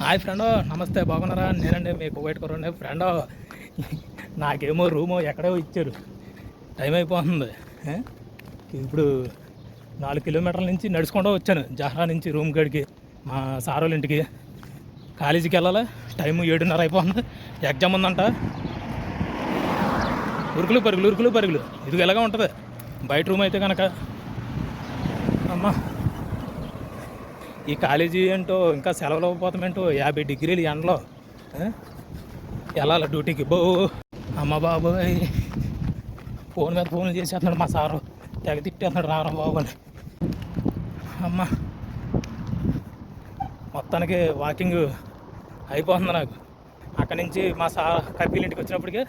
Hi friend నమస్తే బాగున్నారా? నేనండి మీకు వైట్ కొరండి ఫ్రెండ్ నాకేమో రూము ఎక్కడో ఇచ్చారు. టైం అయిపోతుంది. ఇప్పుడు నాలుగు కిలోమీటర్ల నుంచి నడుచుకుంటూ వచ్చాను. జహరా నుంచి రూమ్ గడికి మా సార్ వాళ్ళ ఇంటికి. కాలేజీకి వెళ్ళాలి? టైం ఏడున్నర అయిపోతుంది. ఎగ్జామ్ ఉందంట. ఉరుకులు పరుగులు ఉరుకులు పరుగులు. ఇది ఎలాగా ఉంటుంది. బయట రూమ్ అయితే కనుక అమ్మా. ఈ కాలేజీ ఏంటో ఇంకా సెలవులు అవ్వకపోతామేంటో యాభై డిగ్రీలు ఎండలో. వెళ్ళాలి డ్యూటీకి. బో. అమ్మ బాబోయ్. ఫోన్ మీద ఫోన్ చేసేస్తున్నాడు మా సారు. తెగ తిట్టేస్తున్నాడు రారా బాబు అని. అమ్మ. మొత్తానికి వాకింగ్ అయిపోతుంది నాకు. అక్కడి నుంచి మా సా కపిల్ ఇంటికి వచ్చినప్పటికే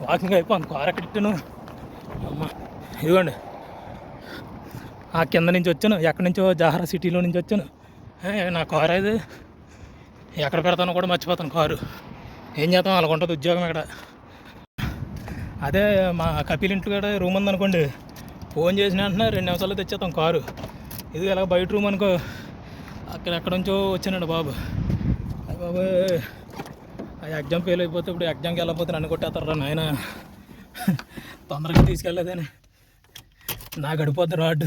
వాకింగ్ అయిపోతుంది. కారు ఎక్కడ అమ్మ. ఇదిగోండి. ఆ కింద నుంచి వచ్చాను. ఎక్కడి నుంచో జహరా సిటీలో నుంచి వచ్చాను. నా కారు అది ఎక్కడ పెడతానో కూడా మర్చిపోతాను కారు. ఏం చేద్దాం? అలాగ ఉంటుంది ఉద్యోగం ఇక్కడ. అదే మా కపిల్ ఇంటి కూడా రూమ్ ఉందనుకోండి. ఫోన్ చేసిన వెంటనే రెండు నిమిషాల్లో తెచ్చేస్తాం కారు. ఇది ఇలా బయట రూమ్ అనుకో. అక్కడ ఎక్కడి నుంచో వచ్చానండి బాబు. బాబు ఆ ఎగ్జామ్ ఫెయిల్ అయిపోతే ఇప్పుడు ఎగ్జామ్కి వెళ్ళకపోతే నన్ను కొట్టేస్తారా నాయన? తొందరగా తీసుకెళ్ళలేదని. నా గడిపోద్ది రాడ్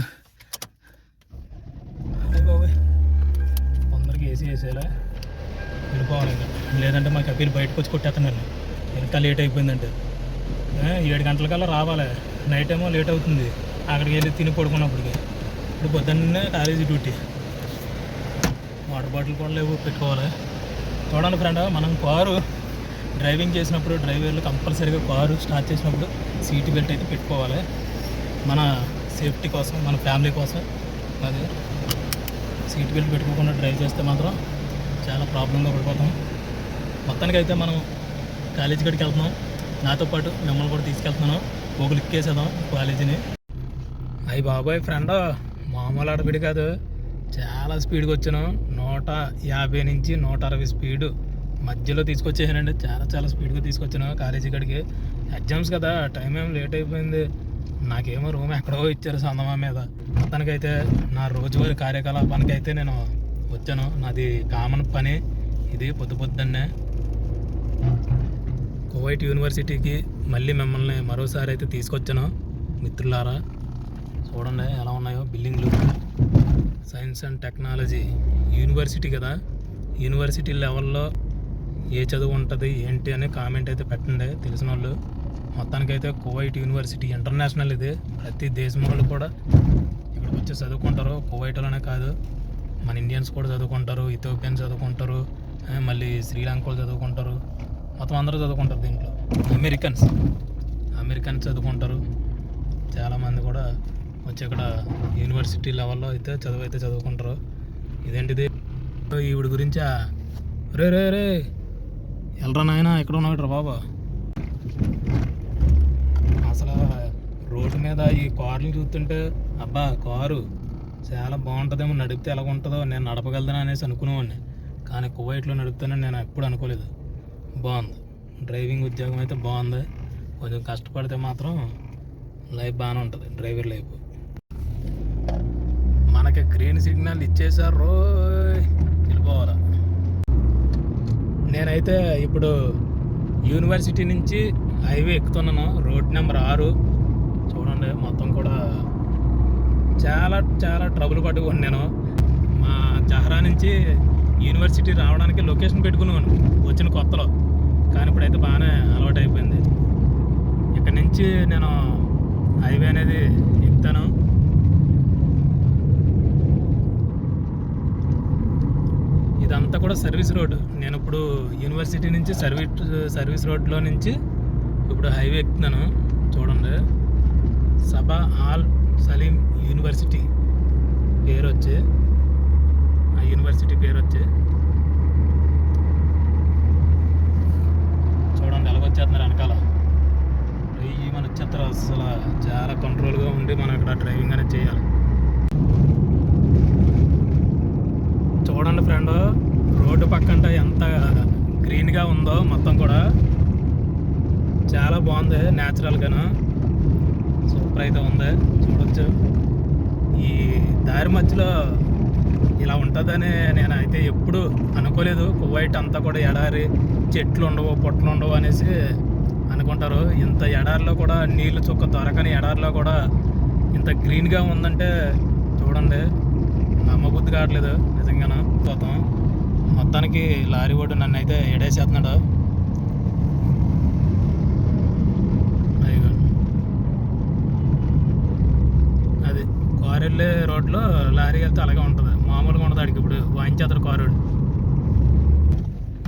అయ్య బాబోయ్ తొందరగా వేసేలా వెళ్ళిపోవాలి ఇంకా. లేదంటే మాకు అప్పీలు బయటకు వచ్చి కొట్టేస్తున్నాను ఇంకా లేట్ అయిపోయిందంటే. ఏడు గంటలకల్లా రావాలి. నైట్ ఏమో లేట్ అవుతుంది. అక్కడికి వెళ్ళి తిని పడుకున్నప్పటికి. ఇప్పుడు పొద్దున్నే కాలేజీ డ్యూటీ. వాటర్ బాటిల్ కూడా లేవు పెట్టుకోవాలి. చూడండి ఫ్రెండ్ మనం కారు డ్రైవింగ్ చేసినప్పుడు డ్రైవర్లు కంపల్సరీగా కారు స్టార్ట్ చేసినప్పుడు సీట్ బెల్ట్ అయితే పెట్టుకోవాలి. మన సేఫ్టీ కోసం మన ఫ్యామిలీ కోసం. అది. సీట్ బెల్ట్ పెట్టుకోకుండా డ్రైవ్ చేస్తే మాత్రం చాలా ప్రాబ్లంగా పడిపోతాం. మొత్తానికి అయితే మనం కాలేజీ కాడికి వెళ్తున్నాం. నాతో పాటు మిమ్మల్ని కూడా తీసుకెళ్తున్నాను. ఒక లిక్ వేసేద్దాం కాలేజీని. అయ్యి బాబాయ్ ఫ్రెండ్ మామూలు ఆడపిడి కాదు. చాలా స్పీడ్గా వచ్చాను. నూట యాభై నుంచి నూట అరవై స్పీడ్ మధ్యలో తీసుకొచ్చేసానండి. చాలా చాలా స్పీడ్గా తీసుకొచ్చాను కాలేజీ కాడికి. ఎగ్జామ్స్ కదా టైం ఏం లేట్ అయిపోయింది. నాకేమో రూమ్ ఎక్కడో ఇచ్చారు సందమా మీద. మొత్తానికైతే నా రోజువారి కార్యకలాపానికి అయితే నేను వచ్చాను. నాది కామన్ పని. ఇది పొద్దు పొద్దున్నే కువైట్ యూనివర్సిటీకి మళ్ళీ మిమ్మల్ని మరోసారి అయితే తీసుకొచ్చాను. మిత్రులారా చూడండి ఎలా ఉన్నాయో బిల్డింగ్లు సైన్స్ అండ్ టెక్నాలజీ. యూనివర్సిటీ కదా. యూనివర్సిటీ లెవెల్లో ఏ చదువు ఉంటుంది ఏంటి అని కామెంట్ అయితే పెట్టండి. తెలిసిన వాళ్ళు మొత్తానికైతే కువైట్ యూనివర్సిటీ ఇంటర్నేషనల్ ఇది. ప్రతి దేశం వాళ్ళు కూడా ఇక్కడికి వచ్చి చదువుకుంటారు కువైట్లోనే కాదు మన ఇండియన్స్ కూడా చదువుకుంటారు ఇథోపియన్స్ చదువుకుంటారు మళ్ళీ శ్రీలంక వాళ్ళు చదువుకుంటారు. మొత్తం అందరూ చదువుకుంటారు దీంట్లో. అమెరికన్స్ అమెరికన్స్ చదువుకుంటారు. చాలామంది కూడా వచ్చి ఇక్కడ యూనివర్సిటీ లెవెల్లో అయితే చదువు అయితే చదువుకుంటారు. ఇదేంటిది? ఈవిడ గురించి రే రే రే ఎల్రా నాయన ఎక్కడ ఉన్నాడు రా బాబా? అసలు రోడ్డు మీద ఈ కార్లు చూస్తుంటే అబ్బా కారు చాలా బాగుంటుందేమో నడిపితే ఎలా ఉంటుందో నేను నడపగలదని అనేసి అనుకునేవాడిని. కానీ కువైట్లో నడుపుతానని నేను ఎప్పుడు అనుకోలేదు. బాగుంది. డ్రైవింగ్ ఉద్యోగం అయితే బాగుంది. కొంచెం కష్టపడితే మాత్రం లైఫ్ బాగానే ఉంటుంది డ్రైవర్ లైఫ్. మనకి గ్రీన్ సిగ్నల్ ఇచ్చేసారు రోయ్. వెళ్ళిపోవాలా? నేనైతే ఇప్పుడు యూనివర్సిటీ నుంచి హైవే ఎక్కుతున్నాను. రోడ్ నెంబర్ ఆరు. చూడండి మొత్తం కూడా చాలా చాలా ట్రబుల్ పట్టుకోండి నేను. మా జహరా నుంచి యూనివర్సిటీ రావడానికి లొకేషన్ పెట్టుకున్నాను వచ్చిన కొత్తలో. కానీ ఇప్పుడైతే బాగానే అలవాటు అయిపోయింది. ఇక్కడ నుంచి నేను హైవే అనేది ఎక్కుతాను ఇదంతా కూడా సర్వీస్ రోడ్ నేను ఇప్పుడు యూనివర్సిటీ నుంచి సర్వీస్ సర్వీస్ రోడ్లో నుంచి ఇప్పుడు హైవే ఎక్కుతున్నాను చూడండి. సబా ఆల్ సలీం యూనివర్సిటీ పేరు వచ్చి ఆ యూనివర్సిటీ పేరు వచ్చి చూడండి ఎలా వచ్చేస్తున్నారు వెనకాల. అయ్యి మన వచ్చేస్తారు అసలు చాలా కంట్రోల్గా ఉండి మనం ఇక్కడ డ్రైవింగ్ అనేది చేయాలి. చూడండి ఫ్రెండ్ రోడ్డు పక్కంట ఎంత గ్రీన్గా ఉందో మొత్తం కూడా. చాలా బాగుంది న్యాచురల్గాను సూపర్ అయితే ఉంది. చూడొచ్చు. ఈ దారి మధ్యలో ఇలా ఉంటుందని నేను అయితే ఎప్పుడు అనుకోలేదు. కువైట్ అంతా కూడా ఎడారి చెట్లు ఉండవు పొట్లు ఉండవు అనేసి అనుకుంటారు. ఇంత ఎడారిలో కూడా నీళ్ళు చుక్క దొరకని ఎడారిలో కూడా ఇంత గ్రీన్గా ఉందంటే చూడండి. నమ్మబుద్ధి కావట్లేదు నిజంగాను. పోతాం. మొత్తానికి లారీ వాడు నన్ను అయితే ఎడేసేస్తున్నాడు అదిగో అది కారు వెళ్ళే రోడ్లో లారీ వెళ్తే అలాగే ఉంటుంది. మామూలుగా ఉండదు అడిగి ఇప్పుడు. వాయించేస్తారు కారు.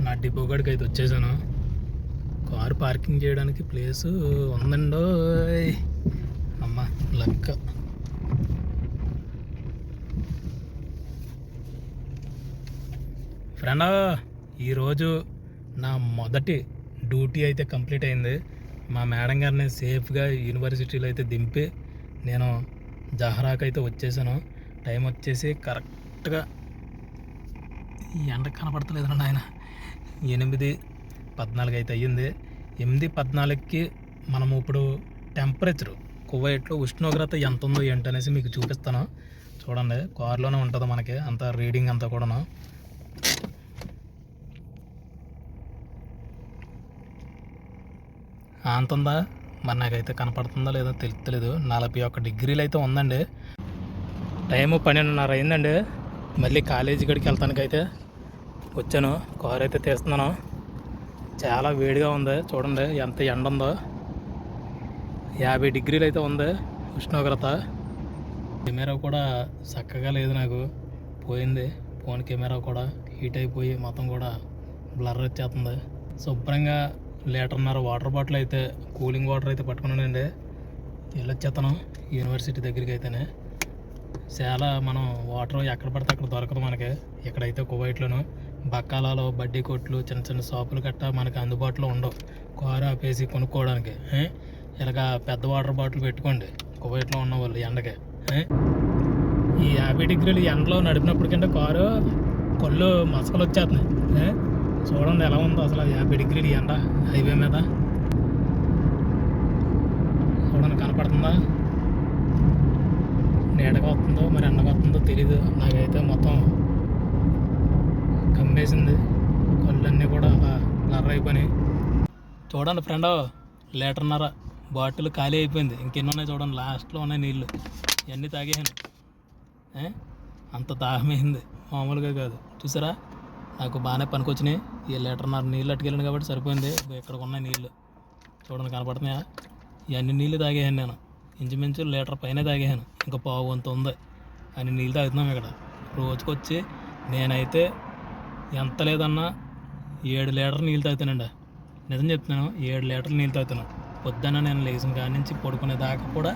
నా డిపో గడికి అయితే వచ్చేసాను. కారు పార్కింగ్ చేయడానికి ప్లేస్ ఉందండో. అమ్మ లక్క. ఫ్రెండ్ ఈరోజు నా మొదటి డ్యూటీ అయితే కంప్లీట్ అయింది. మా మేడం గారిని సేఫ్గా యూనివర్సిటీలో అయితే దింపి నేను జహరాకి అయితే వచ్చేసాను. టైం వచ్చేసి కరెక్ట్గా ఈ ఎండ కనపడతలేదండి ఆయన. ఎనిమిది పద్నాలుగు అయితే అయ్యింది. ఎనిమిది పద్నాలుగుకి మనము ఇప్పుడు టెంపరేచర్ కువైట్లో ఉష్ణోగ్రత ఎంత ఉందో ఏంటనేసి మీకు చూపిస్తాను. చూడండి కారులోనే ఉంటుంది మనకి అంత రీడింగ్ అంతా కూడాను. అంత ఉందా? మరి నాకైతే కనపడుతుందో లేదో తెలుస్తలేదు నలభై ఒక్క డిగ్రీలు అయితే ఉందండి. టైము పన్నెండున్నర అయిందండి. మళ్ళీ కాలేజీ గడికి వెళ్తానికైతే వచ్చాను. కారు అయితే తీస్తున్నాను. చాలా వేడిగా ఉంది. చూడండి ఎంత ఎండ ఉందో. యాభై డిగ్రీలు అయితే ఉంది ఉష్ణోగ్రత. కెమెరా కూడా చక్కగా లేదు నాకు. పోయింది. ఫోన్ కెమెరా కూడా హీట్ అయిపోయి మొత్తం కూడా బ్లర్ వచ్చేస్తుంది. శుభ్రంగా లీటర్న్నర వాటర్ బాటిల్ అయితే కూలింగ్ వాటర్ అయితే పట్టుకున్నానండి. వెళ్ళొచ్చేస్తాను యూనివర్సిటీ దగ్గరికి అయితేనే చాలా మనం వాటర్ ఎక్కడ పడితే అక్కడ దొరకదు మనకి. ఇక్కడైతే కువైట్లోను బక్కాలలో బడ్డీ కొట్లు చిన్న చిన్న షాపులు గట్టా మనకి అందుబాటులో ఉండవు. కారు ఆపేసి కొనుక్కోవడానికి ఇలాగ పెద్ద వాటర్ బాటిల్ పెట్టుకోండి కువైట్లో ఉన్న వాళ్ళు ఎండకి ఈ యాభై డిగ్రీలు ఎండలో నడిపినప్పటికంటే కారు కొళ్ళు మసకలు వచ్చేస్తున్నాయి చూడండి ఎలా ఉందో అసలు యాభై డిగ్రీలు ఎండ హైవే మీద. చూడండి కనపడుతుందా? నీడగా వస్తుందో మరి ఎండగా వస్తుందో తెలీదు. నాకైతే మొత్తం కమ్మేసింది. కళ్ళన్నీ కూడా అలా బ్లర్ అయిపోయినాయి చూడండి ఫ్రెండ్ లీటర్న్నర బాటిల్ ఖాళీ అయిపోయింది. ఇంకెన్ని ఉన్నాయి చూడండి లాస్ట్లో ఉన్నాయి నీళ్ళు ఇవన్నీ తాగేసాను. అంత దాహమైంది మామూలుగా కాదు. చూసారా? నాకు బాగానే పనికొచ్చినాయి. ఈ లీటర్న్నర నీళ్ళు అట్టుకెళ్ళాను కాబట్టి సరిపోయింది. ఇదిగో ఇక్కడ ఉన్నాయి నీళ్ళు చూడండి కనపడుతున్నాయా? ఇవన్నీ నీళ్ళు తాగేయాను నేను. ఇంచుమించు లీటర్ పైన తాగేయాను ఇంకా పావు వంత ఉంది. అన్ని నీళ్ళు తాగుతున్నాం ఇక్కడ. రోజుకొచ్చి నేనైతే ఎంత లేదన్నా ఏడు లీటర్ నీళ్ళు తాగుతానండి. నిజం చెప్తున్నాను ఏడు లీటర్లు నీళ్ళు తాగుతాను. పొద్దున్న నేను లేచిన కాడి నుంచి పడుకునే దాకా కూడా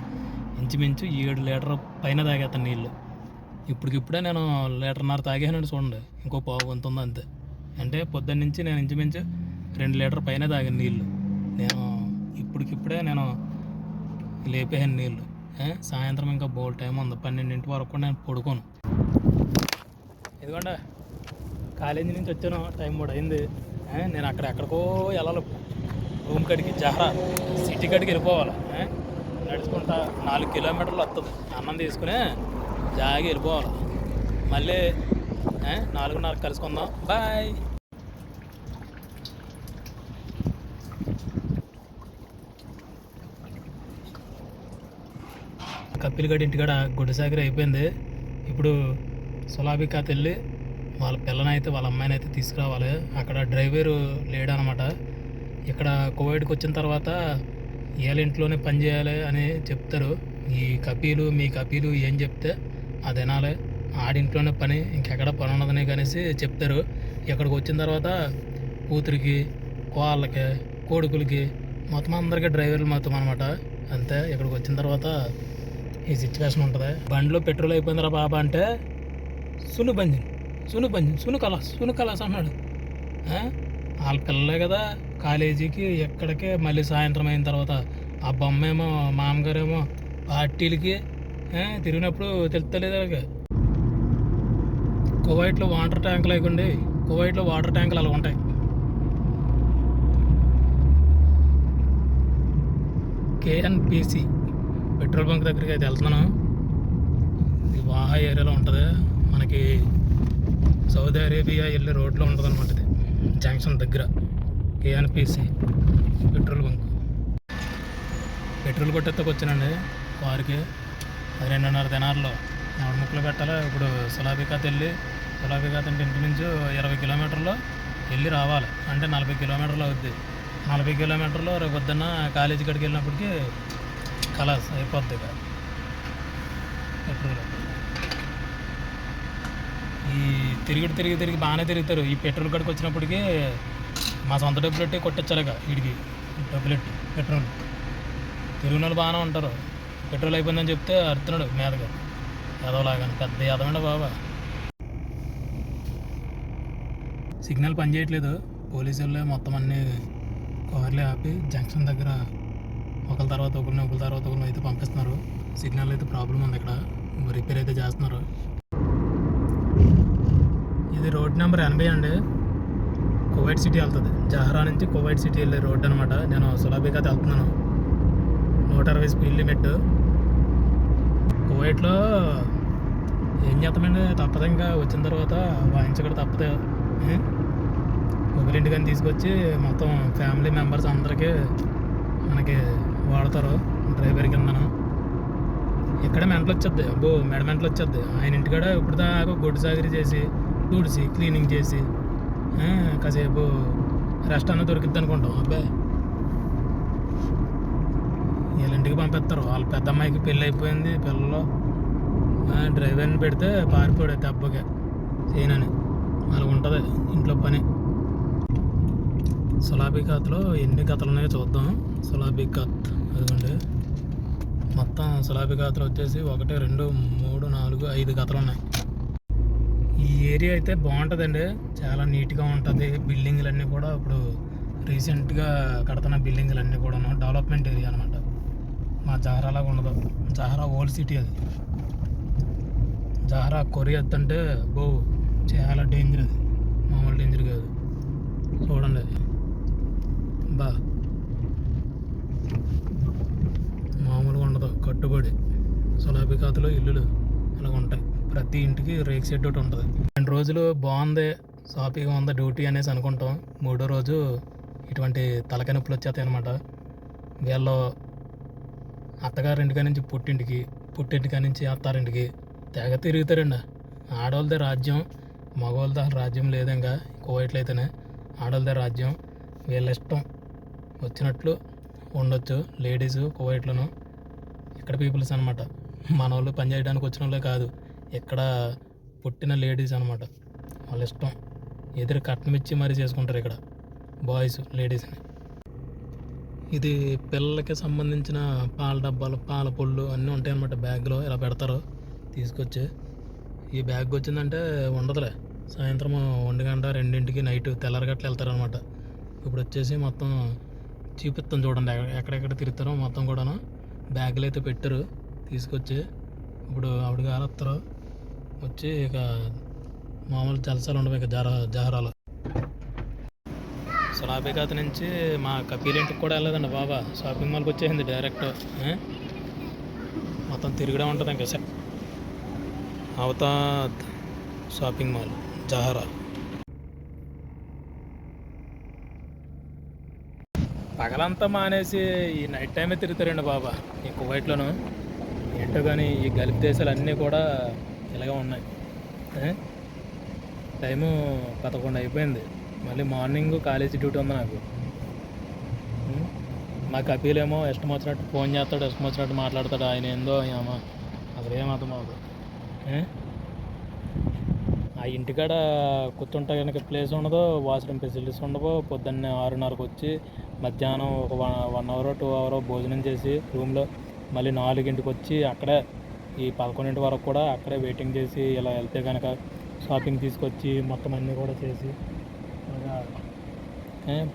ఇంచుమించు ఏడు లీటర్ పైన తాగేస్తాను నీళ్ళు. ఇప్పటికిప్పుడే నేను లీటర్న్నర తాగేసానండి చూడండి. ఇంకో పావు వంత ఉంది అంతే. అంటే పొద్దున్న నుంచి నేను ఇంచుమించు రెండు లీటర్ పైన తాగాను నీళ్ళు. నేను ఇప్పటికిప్పుడే నేను లేపేసాను నీళ్ళు. సాయంత్రం ఇంకా బోల్ టైం ఉంది. పన్నెండింటి వరకు కూడా నేను పడుకోను. ఎందుకంటే కాలేజీ నుంచి వచ్చాను. టైం కూడా అయింది. నేను అక్కడ ఎక్కడికో వెళ్ళాలి. రూమ్ కడికి జహరా సిటీ కడికి వెళ్ళిపోవాలి. నడుచుకుంటా నాలుగు కిలోమీటర్లు వస్తుంది అన్నం తీసుకుని జాగి వెళ్ళిపోవాలి. మళ్ళీ నాలుగున్నర కలుసుకుందాం. బాయ్. కపిల్ ఇంటికాడ గుడిసాగరి అయిపోయింది. ఇప్పుడు సులాబికాత్ వెళ్ళి వాళ్ళ పిల్లనైతే వాళ్ళ అమ్మాయిని అయితే తీసుకురావాలి. అక్కడ డ్రైవరు లేడనమాట. ఇక్కడ కోవిడ్కి వచ్చిన తర్వాత వీళ్ళ ఇంట్లోనే పని చేయాలి అని చెప్తారు. ఈ కపీలు మీ కపీలు ఏం చెప్తే అది వినాలి ఆడింట్లోనే పని ఇంకెక్కడ పని ఉన్నదని కనేసి చెప్తారు. ఇక్కడికి వచ్చిన తర్వాత కూతురికి కోళ్ళకి కొడుకులకి మొత్తం అందరికీ డ్రైవర్లు మొత్తం అనమాట అంతే ఇక్కడికి వచ్చిన తర్వాత ఈ సిచ్యువేషన్ ఉంటుంది. బండిలో పెట్రోల్ అయిపోయిందిరా బాబా అంటే సును బంజిన్ సును బంజిన్ సును కలాస్ సును కలాస్ అన్నాడు. వాళ్ళ పిల్లలే కదా కాలేజీకి ఎక్కడికే మళ్ళీ సాయంత్రం అయిన తర్వాత. ఆ బొమ్మ ఏమో మామగారేమో పార్టీలకి తిరిగినప్పుడు తెలుస్తలేదు అలాగే కువైట్లో వాటర్ ట్యాంకులు అయిపోండి కువైట్లో వాటర్ ట్యాంకులు అలా ఉంటాయి. కేఎన్పిసి పెట్రోల్ బంక్ దగ్గరికి అయితే వెళ్తున్నాను. ఇది వాహా ఏరియాలో ఉంటుంది. మనకి సౌదీ అరేబియా వెళ్ళే రోడ్లో ఉంటుంది అనమాట ఇది. జంక్షన్ దగ్గర. KNPC petrol bunk. పెట్రోల్ కొట్టేత్తకు వచ్చానండి వారికి. అది రెండున్నర దినాల్లో ఎవరి ముక్కలు పెట్టాలి ఇప్పుడు సులాబికాత్ వెళ్ళి సులాబికాత్ అంటే నుంచి ఇరవై కిలోమీటర్లు వెళ్ళి రావాలి. అంటే నలభై కిలోమీటర్లు అవుద్ది. నలభై కిలోమీటర్లు రేపు పొద్దున్న కాలేజీ కాడికి వెళ్ళినప్పటికీ కలాస్ అయిపోద్ది ఇక. పెట్రోల్ ఈ తిరిగి తిరిగి తిరిగి బాగానే తిరుగుతారు. ఈ పెట్రోల్ కాడికి వచ్చినప్పటికీ మా సొంత డబ్బులు పెట్టి కొట్టించాలి ఇక వీడికి. డబ్బులు పెట్టి పెట్రోల్. తిరుగున వాళ్ళు బాగానే ఉంటారు. పెట్రోల్ అయిపోయిందని చెప్తే అరుతున్నాడు మీదగా ఎదవలాగా పెద్ద ఎదవండి బాబా. సిగ్నల్ పనిచేయట్లేదు పోలీసు వాళ్ళే మొత్తం అన్ని కవర్లే ఆపి జంక్షన్ దగ్గర ఒకరి తర్వాత ఒకరిని ఒకరి తర్వాత ఒకరిని అయితే పంపిస్తున్నారు. సిగ్నల్ అయితే ప్రాబ్లం ఉంది ఇక్కడ. రిపేర్ అయితే చేస్తున్నారు. ఇది రోడ్ నెంబర్ ఎనభై అండి. కువైట్ సిటీ వెళ్తుంది. జహరా నుంచి కువైట్ సిటీ వెళ్ళే రోడ్ అనమాట నేను సులాబికాత్ వెళ్తున్నాను. నూట అరవై స్పీడ్ లిమిట్. కువైట్లో ఏం చేస్తామండి? తప్పదు ఇంకా. వచ్చిన తర్వాత వాయించకూడదు తప్పదు. ఏ? ఒకరింటికని తీసుకొచ్చి మొత్తం ఫ్యామిలీ మెంబర్స్ అందరికీ మనకి వాడతారు. డ్రైవర్ కిందన. ఇక్కడ మెంటలు వచ్చేద్ది. అబ్బో మెడ మెంటలు వచ్చేద్ది. ఆయన ఇంటికాడ ఇప్పుడు దాకా గొడ్డు సాగిరి చేసి తుడిసి క్లీనింగ్ చేసి కాసేపు రెస్ట్ అన్న దొరికిద్ది అనుకుంటాం. అబ్బాయి వీళ్ళ ఇంటికి పంపిస్తారు. వాళ్ళ పెద్ద అమ్మాయికి పెళ్ళి అయిపోయింది పిల్లలు. డ్రైవర్ని పెడితే పారిపోయాడు దెబ్బకి. చేయనని అలా ఉంటుంది ఇంట్లో పని. సులాబీ కథలో ఎన్ని కథలు ఉన్నాయో చూద్దాం. సులాబీ కత్ అదిగోండి. మొత్తం సులాబీ కథలు వచ్చేసి ఒకటి రెండు మూడు నాలుగు ఐదు కథలు ఉన్నాయి. ఈ ఏరియా అయితే బాగుంటుందండి. చాలా నీట్గా ఉంటుంది. బిల్డింగ్లు అన్నీ కూడా ఇప్పుడు రీసెంట్గా కడుతున్న బిల్డింగ్లు అన్నీ కూడా డెవలప్మెంట్ ఏరియా అనమాట మా జహరాలాగా ఉండదు. జహరా ఓల్డ్ సిటీ అది. జహరా కొరియత్ అంటే బో చాలా డేంజర్ అది. మామూలు డేంజర్ కాదు. చూడండి బా. మామూలుగా ఉండదు. కట్టుబడి. సులాబీ ఖాతాలో ఇల్లులు అలా ఉంటాయి. ప్రతి ఇంటికి రేక్ షెడ్ ఒకటి ఉంటుంది. రెండు రోజులు బాగుంది. సాఫీగా ఉందా డ్యూటీ అనేసి అనుకుంటాం. మూడో రోజు ఇటువంటి తలకాయ నొప్పులు వచ్చేస్తాయి అనమాట వీళ్ళు అత్తగారింటికా నుంచి పుట్టింటికి పుట్టింటికా నుంచి అత్తారింటికి తెగ తిరుగుతారండి. ఆడవాళ్ళదే రాజ్యం మగవాళ్ళది రాజ్యం లేదు ఇంకా ఆడవాళ్ళదే రాజ్యం వీళ్ళ ఇష్టం వచ్చినట్లు ఉండొచ్చు లేడీస్ కువైట్లోను. ఇక్కడ పీపుల్స్ అనమాట మన వాళ్ళు పనిచేయడానికి వచ్చిన వాళ్ళే కాదు ఇక్కడ పుట్టిన లేడీస్ అనమాట వాళ్ళ ఇష్టం ఎదురు కట్నం ఇచ్చి మరీ చేసుకుంటారు ఇక్కడ బాయ్స్ లేడీస్ని. ఇది పిల్లలకి సంబంధించిన పాల డబ్బాలు పాల పొళ్ళు అన్నీ ఉంటాయి అనమాట బ్యాగ్లో. ఇలా పెడతారు తీసుకొచ్చి. ఈ బ్యాగ్ వచ్చిందంటే ఉండదులే. సాయంత్రం ఒంటి గంట రెండింటికి నైట్ తెల్లరగట్ల వెళ్తారనమాట ఇప్పుడు వచ్చేసి మొత్తం చూపిస్తాం చూడండి ఎక్కడెక్కడ తిరుగుతారో మొత్తం కూడాను. బ్యాగులు అయితే పెట్టారు తీసుకొచ్చి. ఇప్పుడు ఆవిడ గారు వస్తారు వచ్చి ఇక మామూలు జలసాలు ఉండవు ఇక జహరా జహరాలు సులాబికాత నుంచి మా కపీల్ ఇంటికి కూడా వెళ్ళలేదండి బాబా. షాపింగ్ మాల్కి వచ్చేసింది డైరెక్ట్ మొత్తం తిరగడం ఉంటుంది ఇంకా సార్ అవతాద్ షాపింగ్ మాల్ జహరా. పగలంతా మానేసి ఈ నైట్ టైమే తిరుగుతారండి బాబా ఈ కువైట్లోను. ఏంటో కానీ ఈ గల్ఫ్ దేశాలు అన్నీ కూడా ఇలాగే ఉన్నాయి. టైము పదకొండు అయిపోయింది. మళ్ళీ మార్నింగ్ కాలేజీ డ్యూటీ ఉంది నాకు. మా కపిల్ ఏమో ఇష్టం వచ్చినట్టు ఫోన్ చేస్తాడు ఇష్టం వచ్చినట్టు మాట్లాడతాడు. ఆయన ఏందో ఏమో. అసలు ఏం అర్థం అవ్వదు ఆ ఇంటికాడ కూర్చుంటా కనుక ప్లేస్ ఉండదు వాష్రూమ్ ఫెసిలిటీస్ ఉండవు. పొద్దున్నే ఆరున్నరకు వచ్చి మధ్యాహ్నం ఒక one one hour two hour భోజనం చేసి రూమ్లో మళ్ళీ నాలుగింటికి వచ్చి అక్కడే ఈ పదకొండింటి వరకు కూడా అక్కడే వెయిటింగ్ చేసి ఇలా వెళ్తే కనుక షాపింగ్ తీసుకొచ్చి మొత్తం అన్నీ కూడా చేసి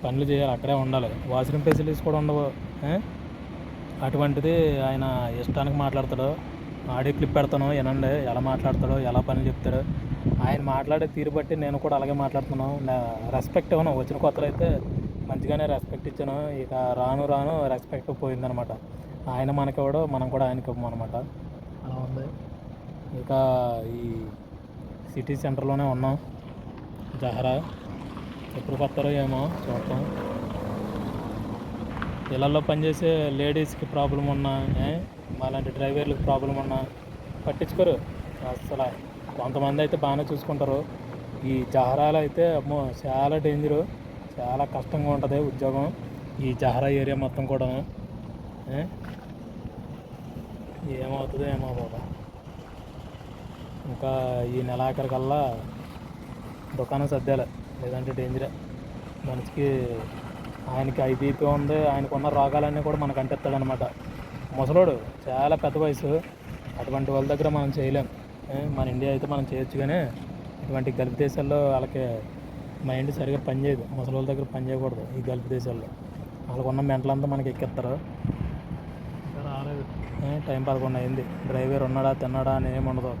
పనులు చేయాలి అక్కడే ఉండాలి. వాష్రూమ్ ఫెసిలిటీస్ కూడా ఉండవు? అటువంటిది ఆయన ఇష్టానికి మాట్లాడతాడు. ఆడియో క్లిప్ పెడతాను వినండి. ఎలా మాట్లాడతాడో ఎలా పనులు చెప్తాడు. ఆయన మాట్లాడే తీరు బట్టి నేను కూడా అలాగే మాట్లాడుతున్నాను. రెస్పెక్ట్ ఇవ్వను వచ్చిన కొత్తలో అయితే మంచిగానే రెస్పెక్ట్ ఇచ్చాను. ఇక రాను రాను రెస్పెక్ట్ పోయిందనమాట. ఆయన మనకివ్వడు మనం కూడా ఆయనకి ఇవ్వము అనమాట అలా ఉంది. ఇక ఈ సిటీ సెంటర్లోనే ఉన్నాం. జహరా. ఎప్పుడు కొత్తారో ఏమో చూద్దాం. ఇళ్ళల్లో పనిచేసే లేడీస్కి ప్రాబ్లం ఉన్నా మాలాంటి డ్రైవర్లకు ప్రాబ్లం ఉన్నా పట్టించుకోరు. అసలు కొంతమంది అయితే బాగానే చూసుకుంటారు. ఈ జహరాలు అయితే అమ్మో చాలా డేంజరు. చాలా కష్టంగా ఉంటుంది ఉద్యోగం. ఈ జహరా ఏరియా మొత్తం కూడా ఏమవుతుందో ఏమో బాబా. ఇంకా ఈ నెలాఖరికల్లా దుకాణం సర్దాలి. లేదంటే డేంజరే మనిషికి ఆయనకి ఐబీపీ ఉంది ఆయనకున్న రోగాలన్నీ కూడా మనకు అంటిస్తాడనమాట ముసలోడు చాలా పెద్ద వయసు. అటువంటి వాళ్ళ దగ్గర మనం చేయలేం. మన ఇండియా అయితే మనం చేయొచ్చు కానీ ఇటువంటి గల్ఫ్ దేశాల్లో వాళ్ళకి మైండ్ సరిగా పనిచేయదు ముసలి వాళ్ళ దగ్గర పని చేయకూడదు ఈ గల్ఫ్ దేశాల్లో. వాళ్ళకున్న మెంటలంతా మనకి ఎక్కిస్తారు. టైం పదకొండు అయింది. డ్రైవర్ ఉన్నాడా తిన్నాడా అని ఏమి ఉండదు.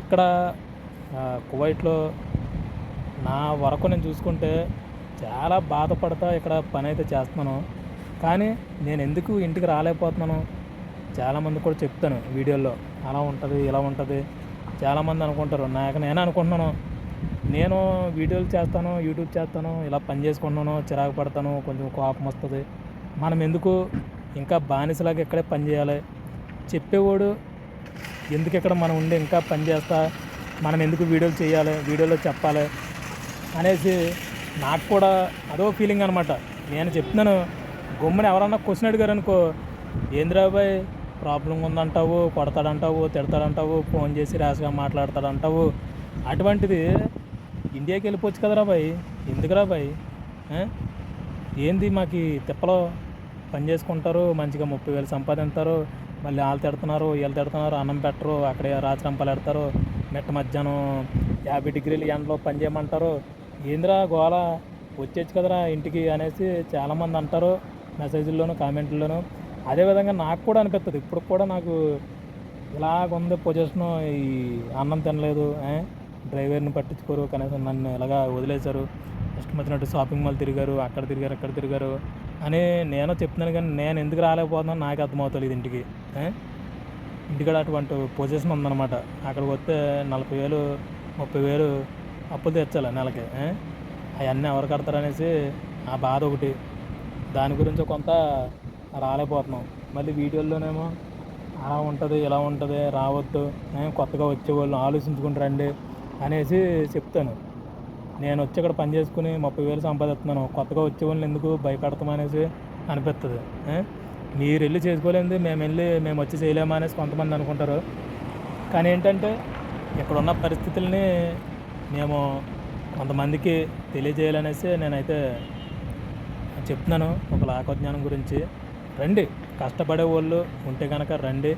ఇక్కడ కువైట్లో నా వరకు నేను చూసుకుంటే చాలా బాధపడతా ఇక్కడ పని అయితే చేస్తున్నాను. కానీ నేను ఎందుకు ఇంటికి రాలేకపోతున్నాను? చాలామంది కూడా చెప్తాను వీడియోల్లో. అలా ఉంటుంది ఇలా ఉంటుంది. చాలామంది అనుకుంటారు నాకు నేను అనుకుంటున్నాను. నేను వీడియోలు చేస్తాను యూట్యూబ్ చేస్తాను ఇలా పని చేసుకుంటున్నాను చిరాకు పడతాను కొంచెం కోపం వస్తుంది. మనం ఎందుకు ఇంకా బానిసలాగా ఇక్కడే పని చేయాలి? చెప్పేవాడు ఎందుకు ఇక్కడ మనం ఉండి ఇంకా పని చేస్తా? మనం ఎందుకు వీడియోలు చేయాలి? వీడియోలో చెప్పాలి? అనేసి నాకు కూడా అదో ఫీలింగ్ అనమాట నేను చెప్తున్నాను గమ్మున ఎవరన్నా క్వశ్చన్ అడిగారు అనుకో ఏంద్రాబాయ్ ప్రాబ్లం ఉందంటావు కొడతాడంటావు తిడతాడంటావు ఫోన్ చేసి ర్యాష్గా మాట్లాడతాడంటావు అటువంటిది ఇండియాకి వెళ్ళిపోవచ్చు కదరా బాయ్ ఎందుకురా బాయ్ ఏంది మాకు తిప్పలో పని చేసుకుంటారు మంచిగా ముప్పై వేలు సంపాదిస్తారు మళ్ళీ వాళ్ళు తిడుతున్నారు వీళ్ళు తిడుతున్నారు అన్నం పెట్టరు అక్కడ రాచరంపాలు పెడతారు మెట్ట మధ్యాహ్నం యాభై డిగ్రీలు ఎండలో పని చేయమంటారు ఏందిరా గోల? వచ్చేచ్చు కదరా ఇంటికి అనేసి చాలామంది అంటారు మెసేజ్ల్లోనూ కామెంట్ల్లోనూ. అదేవిధంగా నాకు కూడా అనిపిస్తుంది ఇప్పుడు కూడా నాకు ఇలాగుంది పొజిషను ఈ అన్నం తినలేదు ఏ? డ్రైవర్ని పట్టించుకోరు కనీసం నన్ను ఇలాగా వదిలేశారు ఇష్టం వచ్చినట్టు షాపింగ్ మాల్ తిరిగారు అక్కడ తిరిగారు అక్కడ తిరిగారు అని నేను చెప్తున్నాను కానీ నేను ఎందుకు రాలేకపోతున్నాను నాకు అర్థమవుతలేదు ఇంటికి ఇంటికాడ అటువంటి పొజిషన్ ఉందన్నమాట. అక్కడికి వస్తే నలభై వేలు ముప్పై వేలు అప్పులు తెచ్చాలి నెలకి అవన్నీ ఎవరు కడతారనేసి ఆ బాధ ఒకటి. దాని గురించి కొంత రాలేకపోతున్నాం. మళ్ళీ వీడియోల్లోనేమో అలా ఉంటుంది ఇలా ఉంటుంది రావద్దు కొత్తగా వచ్చేవాళ్ళు ఆలోచించుకుని రండి అనేసి చెప్తాను. నేను వచ్చి ఇక్కడ పని చేసుకుని ముప్పై వేలు సంపాదిస్తున్నాను. కొత్తగా వచ్చేవాళ్ళని ఎందుకు భయపెడతామనేసి అనిపిస్తుంది మీరు వెళ్ళి చేసుకోలేదు మేము వెళ్ళి మేము వచ్చి చేయలేమా అనేసి కొంతమంది అనుకుంటారు. కానీ ఏంటంటే ఇక్కడ ఉన్న పరిస్థితుల్ని మేము కొంతమందికి తెలియజేయాలనేసి నేనైతే చెప్తున్నాను ఒక లాకోజ్ఞానం గురించి. రండి కష్టపడే వాళ్ళు ఉంటే కనుక రండి.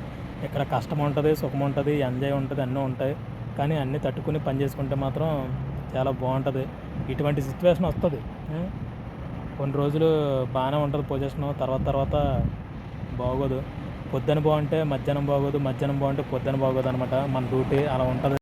ఇక్కడ కష్టం ఉంటుంది సుఖం ఉంటుంది ఎంజాయ్ ఉంటుంది అన్నీ ఉంటాయి. కానీ అన్నీ తట్టుకుని పని చేసుకుంటే మాత్రం చాలా బాగుంటుంది. ఇటువంటి సిచ్యువేషన్ వస్తుంది. కొన్ని రోజులు బాగానే ఉంటుంది పొజిషన్ తర్వాత తర్వాత బాగోదు. పొద్దున బాగుంటే మధ్యాహ్నం బాగోదు మధ్యాహ్నం బాగుంటే పొద్దున బాగోదు అనమాట మన డ్యూటీ అలా ఉంటుంది.